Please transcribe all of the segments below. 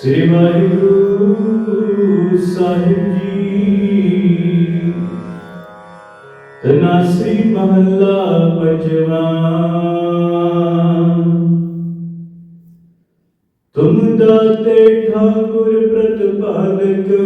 ਸ੍ਰੀ ਵਾਹਿਗੁਰੂ ਸਾਹਿਬ ਜੀ ਤਨਾਸੀ ਮਹੱਲਾ ਪੰਜਵਾ ਤੁਮ ਦਾਤੇ ਠਾਕੁਰ ਪ੍ਰਤਪਾਲਕ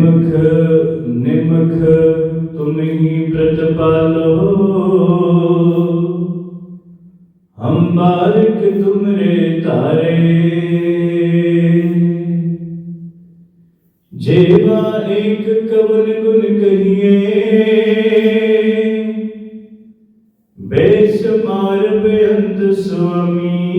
تارے گنس مار پیت سوامی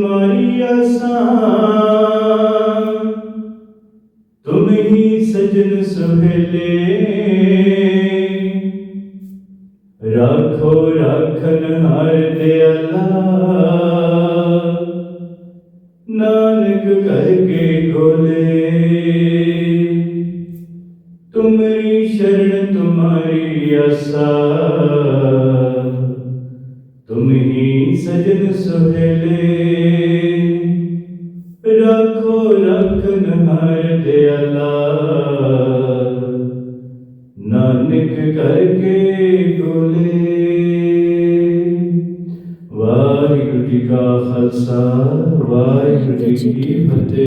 تماری تم ہی سجن سہلے رکھو رکھ نر دیا نانک کر کے گو تمری شرن تمہاری آسا तुम ही सजन सुहेले रखो रखन हर दयाला नानक करके गोले ਵਾਹਿਗੁਰੂ ਜੀ ਕਾ ਖਾਲਸਾ ਵਾਹਿਗੁਰੂ ਜੀ ਕੀ ਫਤਿਹ